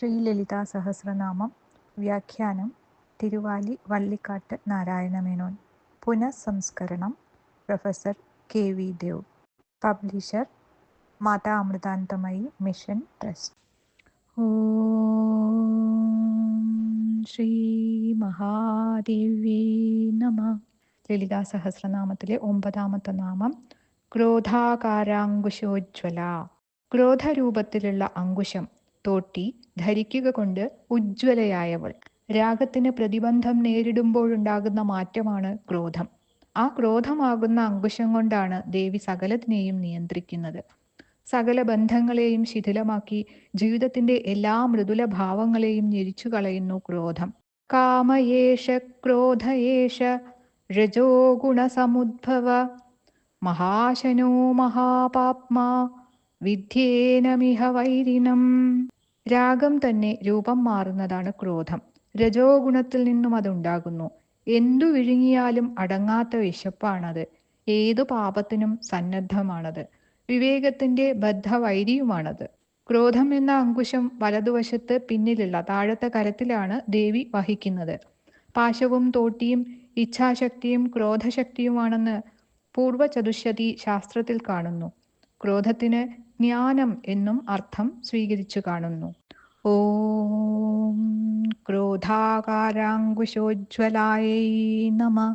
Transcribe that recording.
ശ്രീലളിതാ സഹസ്രനാമം വ്യാഖ്യാനം Thiruvali Vallikkattu Narayana Menon പുനഃസംസ്കരണം professor K V Dev publisher Mata Amritanandamayi mission trust. ഓം ശ്രീ മഹാദേവ്യേ നമ. ലളിതാ സഹസ്രനാമത്തിലെ ഒമ്പതാമത്തെ നാമം ക്രോധാകാരാങ്കുശോജ്വല ക്രോധരൂപത്തിലുള്ള അങ്കുശം തോട്ടി ധരിക്കുക കൊണ്ട് ഉജ്ജ്വലയായവൾ. രാഗത്തിന് പ്രതിബന്ധം നേരിടുമ്പോഴുണ്ടാകുന്ന മാറ്റമാണ് ക്രോധം. ആ ക്രോധമാകുന്ന അങ്കുശം കൊണ്ടാണ് ദേവി സകലത്തിനെയും നിയന്ത്രിക്കുന്നത്. സകല ബന്ധങ്ങളെയും ശിഥിലമാക്കി ജീവിതത്തിന്റെ എല്ലാ മൃദുല ഭാവങ്ങളെയും ഞെരിച്ചു കളയുന്നു ക്രോധം. കാമയേഷ ക്രോധയേഷ രജോ ഗുണസമുദ്ഭവ മഹാശനോ മഹാപാപ്മാ വിദ്യേനമിഹ വൈരിനം. രാഗം തന്നെ രൂപം മാറുന്നതാണ് ക്രോധം. രജോ ഗുണത്തിൽ നിന്നും അതുണ്ടാകുന്നു. എന്തു വിഴുങ്ങിയാലും അടങ്ങാത്ത വിശപ്പാണത്. ഏതു പാപത്തിനും സന്നദ്ധമാണത്. വിവേകത്തിന്റെ ബദ്ധവൈരിയുമാണത്. ക്രോധം എന്ന അങ്കുശം വലതുവശത്ത് പിന്നിലുള്ള താഴത്തെ കരത്തിലാണ് ദേവി വഹിക്കുന്നത്. പാശവും തോട്ടിയും ഇച്ഛാശക്തിയും ക്രോധശക്തിയുമാണെന്ന് പൂർവചതുശതി ശാസ്ത്രത്തിൽ കാണുന്നു. ക്രോധത്തിന് ജ്ഞാനം എന്നും അർത്ഥം സ്വീകരിച്ചു കാണുന്നു. ഓം ക്രോധാകാരാങ്കുശോജ്വലായൈ നമ.